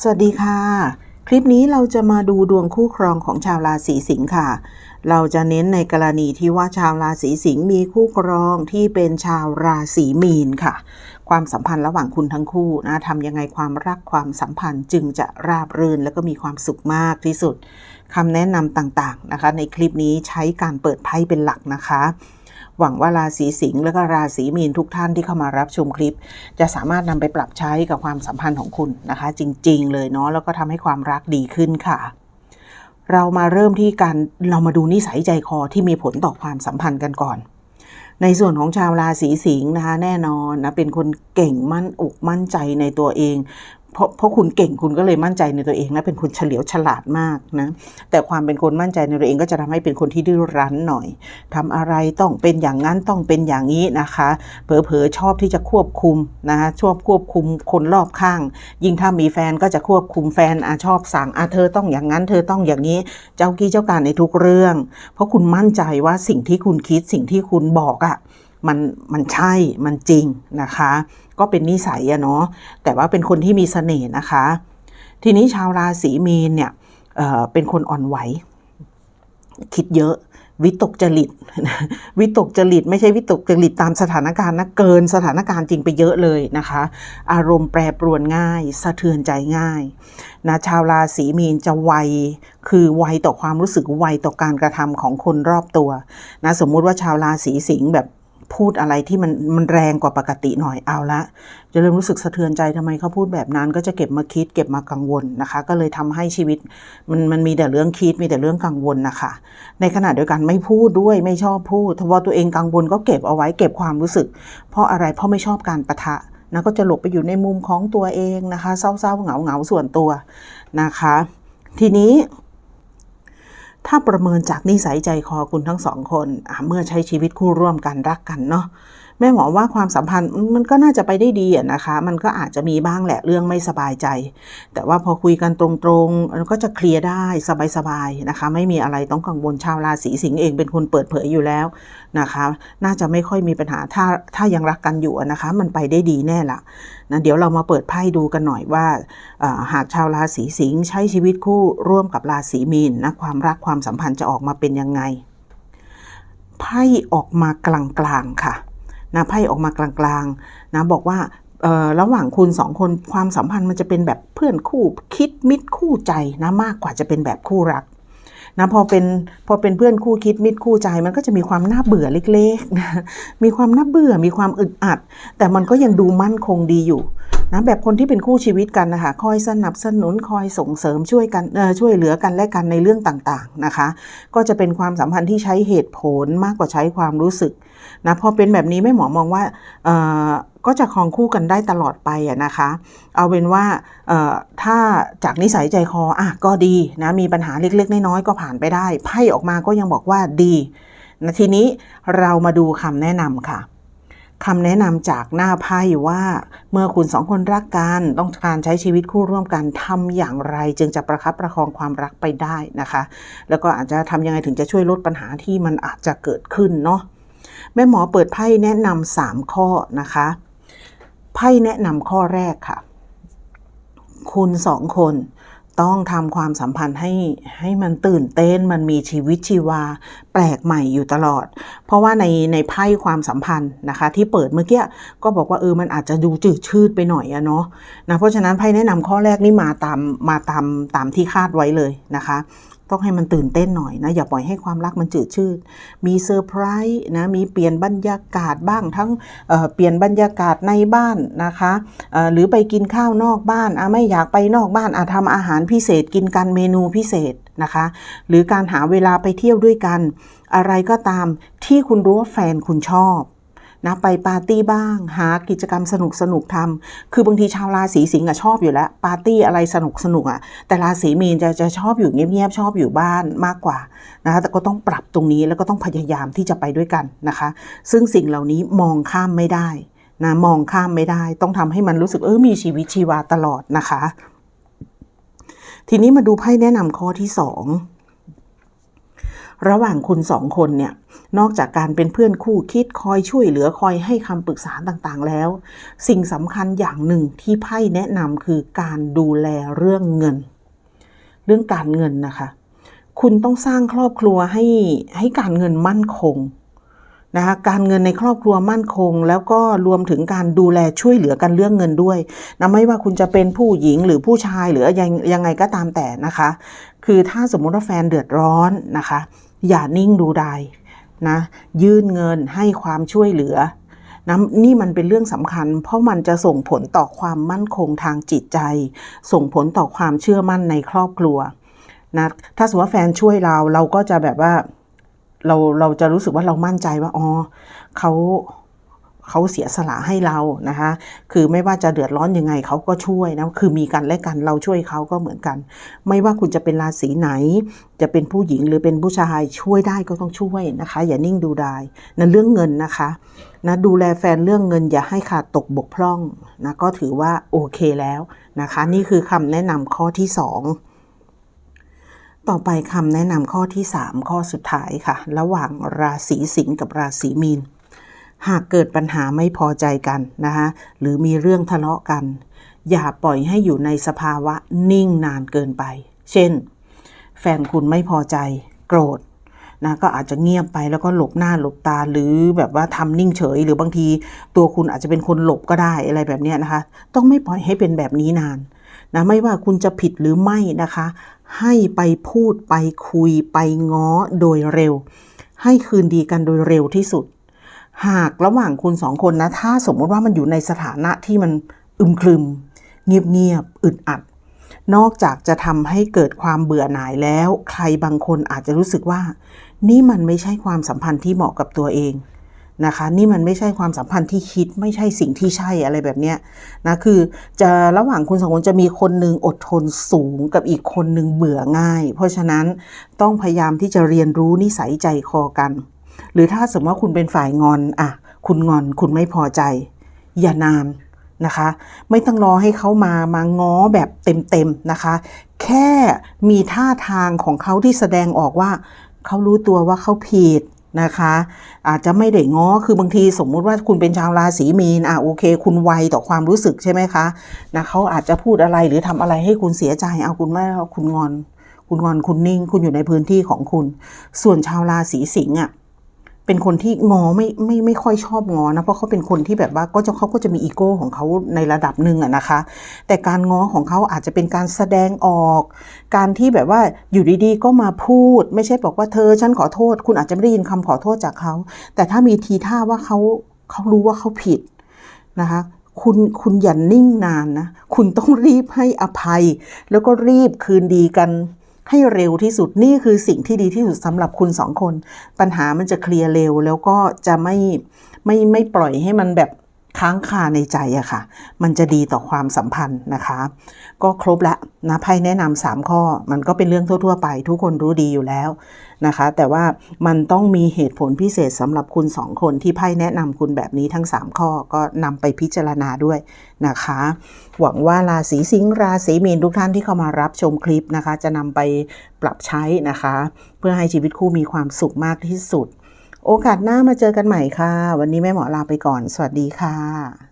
สวัสดีค่ะ คลิปนี้เราจะมาดูดวงคู่ครองของชาวราศีสิงค์ค่ะ เราจะเน้นในกรณีที่ว่าชาวราศีสิงห์มีคู่ครองที่เป็นชาวราศีมีนค่ะ ความสัมพันธ์ระหว่างคุณทั้งคู่นะทำยังไงความรักความสัมพันธ์จึงจะราบรื่นและก็มีความสุขมากที่สุดคำแนะนำต่างๆนะคะ ในคลิปนี้ใช้การเปิดไพ่เป็นหลักนะคะ หวังว่าราศีสิงห์และก็ราศีมีนทุกท่านที่เข้ามารับชมคลิป จะสามารถนำไปปรับใช้กับความสัมพันธ์ของคุณนะคะ จริง ๆ เลยเนาะแล้วก็ทำให้ความรักดีขึ้นค่ะ เรามาเริ่มที่การเรามาดูนิสัยใจคอที่มีผลต่อความสัมพันธ์กันก่อน ในส่วนของชาวราศีสิงห์นะคะ แน่นอนนะเป็นคนเก่งมั่นอกมั่นใจในตัวเอง เพราะเพราะคุณเก่งคุณก็เลยมั่นใจในตัวเองนะเป็นคนเฉลียวฉลาดมากนะแต่ความเป็นคนมั่นใจในตัวเองก็จะทำให้เป็นคนที่ดื้อรั้นหน่อยทำอะไรต้องเป็นอย่างนั้นต้องเป็นอย่างนี้นะคะ เผลอๆชอบที่จะควบคุมนะคะชอบควบคุมคนรอบข้าง ยิ่งถ้ามีแฟนก็จะควบคุมแฟนอาชอบสั่งอาเธอต้องอย่างนั้นเธอต้องอย่างนี้เจ้ากี้เจ้าการในทุกเรื่อง เพราะคุณมั่นใจว่าสิ่งที่คุณคิดสิ่งที่คุณบอกอะ่ะ มันมันใช่มันจริงนะคะ ก็เป็นนิสัยอะเนาะแต่ว่าเป็นคนที่มีเสน่ห์นะคะ ทีนี้ชาวราศีมีนเนี่ยเเป็นคนอ่อนไหว คิดเยอะวิตกจริตวิตกจริตไม่ใช่วิตกจริตตามสถานการณ์นะเกินสถานการณ์จริงไปเยอะเลยนะคะ อารมณ์แปรปรวนง่าย สะเทือนใจง่ายนะชาวราศีมีนจะไวคือไวต่อความรู้สึกไวต่อการกระทำของคนรอบตัวนะสมมุติว่าชาวราศีสิงห์แบบ พูดอะไรที่มันมันแรงกว่าปกติหน่อยเอาละจะเริ่มรู้สึกสะเทือนใจทำไมเขาพูดแบบนั้น ก็จะเก็บมาคิดเก็บมากังวลนะคะ ก็เลยทำให้ชีวิตมันมันมีแต่เรื่องคิดมีแต่เรื่องกังวลนะคะ ในขณะเดียวกันไม่พูดด้วยไม่ชอบพูดถ้าว่าตัวเองกังวลก็เก็บเอาไว้เก็บความรู้สึก เพราะอะไรเพราะไม่ชอบการประทะนะก็จะหลบไปอยู่ในมุมของตัวเองนะคะ เศร้าๆเหงาๆส่วนตัวนะคะ ทีนี้ ถ้าประเมินจากนิสัยใจคอคุณทั้งสองคนเมื่อใช้ชีวิตคู่ร่วมกันรักกันเนาะ แม่หมอว่าความสัมพันธ์มันก็น่าจะไปได้ดีนะคะ มันก็อาจจะมีบ้างแหละเรื่องไม่สบายใจ แต่ว่าพอคุยกันตรงๆมันก็จะเคลียร์ได้สบายๆนะคะ ไม่มีอะไรต้องกังวลชาวราศีสิงห์เองเป็นคนเปิดเผยอยู่แล้วนะคะ น่าจะไม่ค่อยมีปัญหาถ้าถ้ายังรักกันอยู่นะคะ มันไปได้ดีแน่ละนะเดี๋ยวเรามาเปิดไพ่ดูกันหน่อยว่าหากชาวราศีสิงห์ใช้ชีวิตคู่ร่วมกับราศีมีนนะความรักความสัมพันธ์จะออกมาเป็นยังไงไพ่ออกมากลางๆค่ะ นะไพ่ออกมากลางๆนะบอกว่าระหว่างคุณสองคนความสัมพันธ์มันจะเป็นแบบเพื่อนคู่คิดมิตรคู่ใจนะมากกว่าจะเป็นแบบคู่รักนะพอเป็นพอเป็นเพื่อนคู่คิดมิตรคู่ใจมันก็จะมีความน่าเบื่อเล็กๆนะมีความน่าเบื่อมีความอึดอัด แต่มันก็ยังดูมั่นคงดีอยู่ นะแบบคนที่เป็นคู่ชีวิตกันนะคะคอยสนับสนุนคอยส่งเสริมช่วยกันช่วยเหลือกันและกันในเรื่องต่างๆนะคะ ก็จะเป็นความสัมพันธ์ที่ใช้เหตุผลมากกว่าใช้ความรู้สึกนะพอเป็นแบบนี้แม่หมอมองว่าก็จะคลองคู่กันได้ตลอดไปนะคะ เอาเป็นว่าถ้าจากนิสัยใจคออะก็ดีนะมีปัญหาเล็กๆน้อยๆก็ผ่านไปได้ไพ่ออกมาก็ยังบอกว่าดีนะทีนี้เรามาดูคำแนะนำค่ะ คำแนะนำจากหน้าไพ่ว่า เมื่อคุณสองคนรักกัน ต้องการใช้ชีวิตคู่ร่วมกันทำอย่างไร จึงจะประคับประคองความรักไปได้นะคะ แล้วก็อาจจะทำยังไงถึงจะช่วยลดปัญหาที่มันอาจจะเกิดขึ้นเนาะแม่หมอเปิดไพ่แนะนำสามข้อนะคะไพ่แนะนำข้อแรกค่ะ คุณสองคน ต้องทำความสัมพันธ์ให้ให้มันตื่นเต้นมันมีชีวิตชีวาแปลกใหม่อยู่ตลอด เพราะว่าในในไพ่ความสัมพันธ์นะคะ ที่เปิดเมื่อกี้ก็บอกว่าเออมันอาจจะดูจืดชืดไปหน่อยอะเนาะนะเพราะฉะนั้นไพ่แนะนำข้อแรกนี่มาตามมาตามตามที่คาดไว้เลยนะคะ ต้องให้มันตื่นเต้นหน่อยนะ อย่าปล่อยให้ความรักมันจืดชืด มีเซอร์ไพรส์นะ มีเปลี่ยนบรรยากาศบ้างทั้งเเปลี่ยนบรรยากาศในบ้านนะคะหรือไปกินข้าวนอกบ้านอไม่อยากไปนอกบ้านอะทำอาหารพิเศษกินกันเมนูพิเศษนะคะ หรือการหาเวลาไปเที่ยวด้วยกัน อะไรก็ตามที่คุณรู้ว่าแฟนคุณชอบ นะไปปาร์ตี้บ้าง หากิจกรรมสนุกสนุกทำคือบางทีชาวราศีสิงห์อะชอบอยู่แล้ว ปาร์ตี้อะไรสนุกสนุกอะแต่ราศีมีนจะจะชอบอยู่เงียบๆชอบอยู่บ้านมากกว่านะคะแต่ก็ต้องปรับตรงนี้แล้วก็ต้องพยายามที่จะไปด้วยกันนะคะ ซึ่งสิ่งเหล่านี้มองข้ามไม่ได้นะมองข้ามไม่ได้ ต้องทำให้มันรู้สึกเออมีชีวิตชีวาตลอดนะคะ ทีนี้มาดูไพ่แนะนำข้อที่สอง ระหว่างคุณสองคนเนี่ย นอกจากการเป็นเพื่อนคู่คิดคอยช่วยเหลือคอยให้คำปรึกษาต่างๆแล้ว สิ่งสำคัญอย่างหนึ่งที่ไพ่แนะนำคือการดูแลเรื่องเงิน เรื่องการเงินนะคะ คุณต้องสร้างครอบครัวให้ให้การเงินมั่นคงนะคะการเงินในครอบครัวมั่นคง แล้วก็รวมถึงการดูแลช่วยเหลือกันเรื่องเงินด้วยนะไม่ว่าคุณจะเป็นผู้หญิงหรือผู้ชายหรือยังยังไงก็ตามแต่นะคะ คือถ้าสมมติว่าแฟนเดือดร้อนนะคะ อย่านิ่งดูดายนะยื่นเงินให้ความช่วยเหลือนะนี่มันเป็นเรื่องสำคัญ เพราะมันจะส่งผลต่อความมั่นคงทางจิตใจ ส่งผลต่อความเชื่อมั่นในครอบครัวนะถ้าสมมติว่าแฟนช่วยเราเราก็จะแบบว่าเราเราจะรู้สึกว่าเรามั่นใจว่าอ๋อเขา เขาเสียสละให้เรานะคะคือไม่ว่าจะเดือดร้อนยังไงเขาก็ช่วยนะคือมีกันและกันเราช่วยเขาก็เหมือนกัน ไม่ว่าคุณจะเป็นราศีไหน จะเป็นผู้หญิงหรือเป็นผู้ชายช่วยได้ก็ต้องช่วยนะคะ อย่านิ่งดูดายนั่นเรื่องเงินนะคะนะดูแลแฟนเรื่องเงินอย่าให้ขาดตกบกพร่องนะก็ถือว่าโอเคแล้วนะคะ นี่คือคำแนะนำข้อที่สองต่อไปคำแนะนำข้อที่ 3 ข้อสุดท้ายค่ะ ระหว่างราศีสิงห์กับราศีมีน หากเกิดปัญหาไม่พอใจกันนะคะหรือมีเรื่องทะเลาะกัน อย่าปล่อยให้อยู่ในสภาวะนิ่งนานเกินไป เช่น แฟนคุณไม่พอใจ โกรธนะก็อาจจะเงียบไปแล้วก็หลบหน้าหลบตาหรือแบบว่าทำนิ่งเฉย หรือบางทีตัวคุณอาจจะเป็นคนหลบก็ได้อะไรแบบนี้นะคะ ต้องไม่ปล่อยให้เป็นแบบนี้นานนะไม่ว่าคุณจะผิดหรือไม่นะคะ ให้ไปพูดไปคุยไปง้อโดยเร็ว ให้คืนดีกันโดยเร็วที่สุด หากระหว่างคุณสองคนนะ ถ้าสมมติว่ามันอยู่ในสถานะที่มันอึมครึม เงียบๆอึดอัด นอกจากจะทำให้เกิดความเบื่อหน่ายแล้ว ใครบางคนอาจจะรู้สึกว่า นี่มันไม่ใช่ความสัมพันธ์ที่เหมาะกับตัวเองนะคะ นี่มันไม่ใช่ความสัมพันธ์ที่คิดไม่ใช่สิ่งที่ใช่อะไรแบบเนี้ยนะคือจะระหว่างคุณสองคนจะมีคนหนึ่งอดทนสูงกับอีกคนหนึ่งเบื่อง่าย เพราะฉะนั้นต้องพยายามที่จะเรียนรู้นิสัยใจคอกัน หรือถ้าสมมติว่าคุณเป็นฝ่ายงอนอะคุณงอนคุณไม่พอใจ อย่านานนะคะ ไม่ต้องรอให้เขามามาง้อแบบเต็มๆนะคะ แค่มีท่าทางของเขาที่แสดงออกว่าเขารู้ตัวว่าเขาผิดนะคะ อาจจะไม่ได้ง้อคือบางทีสมมุติว่าคุณเป็นชาวราศีมีนอะโอเค คุณไวต่อความรู้สึกใช่ไหมคะนะเขาอาจจะพูดอะไรหรือทำอะไรให้คุณเสียใจเอาคุณไม่คุณงอน คุณงอนคุณนิ่ง คุณอยู่ในพื้นที่ของคุณ ส่วนชาวราศีสิงห์อะ เป็นคนที่งอไม่ไม่ไม่ค่อยชอบงอนะเพราะเขาเป็นคนที่แบบว่าก็จะเขาก็จะมีอีโก้ของเขาในระดับหนึ่งอะนะคะ แต่การงอของเขาอาจจะเป็นการแสดงออก การที่แบบว่าอยู่ดีๆ ก็มาพูด ไม่ใช่บอกว่าเธอฉันขอโทษ คุณอาจจะไม่ได้ยินคำขอโทษจากเขา แต่ถ้ามีทีท่าว่าเขาเขารู้ว่าเขาผิดนะคะคุณคุณอย่านิ่งนานนะ คุณต้องรีบให้อภัย แล้วก็รีบคืนดีกัน ให้เร็วที่สุดนี่คือสิ่งที่ดีที่สุดสำหรับคุณสองคน ปัญหามันจะเคลียร์เร็วแล้วก็จะไม่ไม่ไม่ปล่อยให้มันแบบ ค้างคาในใจอะค่ะ มันจะดีต่อความสัมพันธ์นะคะ ก็ครบละนะไพ่แนะนำสามข้อ มันก็เป็นเรื่องทั่ว ๆ ไป ทุกคนรู้ดีอยู่แล้วนะคะ แต่ว่ามันต้องมีเหตุผลพิเศษสำหรับคุณสองคนที่ไพ่แนะนำคุณแบบนี้ทั้ง 3 ข้อก็นำไปพิจารณาด้วยนะคะ หวังว่าราศีสิงห์ราศีมีนทุกท่านที่เข้ามารับชมคลิปนะคะ จะนำไปปรับใช้นะคะ เพื่อให้ชีวิตคู่มีความสุขมากที่สุด โอกาสหน้ามาเจอกันใหม่ค่ะ วันนี้แม่หมอลาไปก่อน สวัสดีค่ะ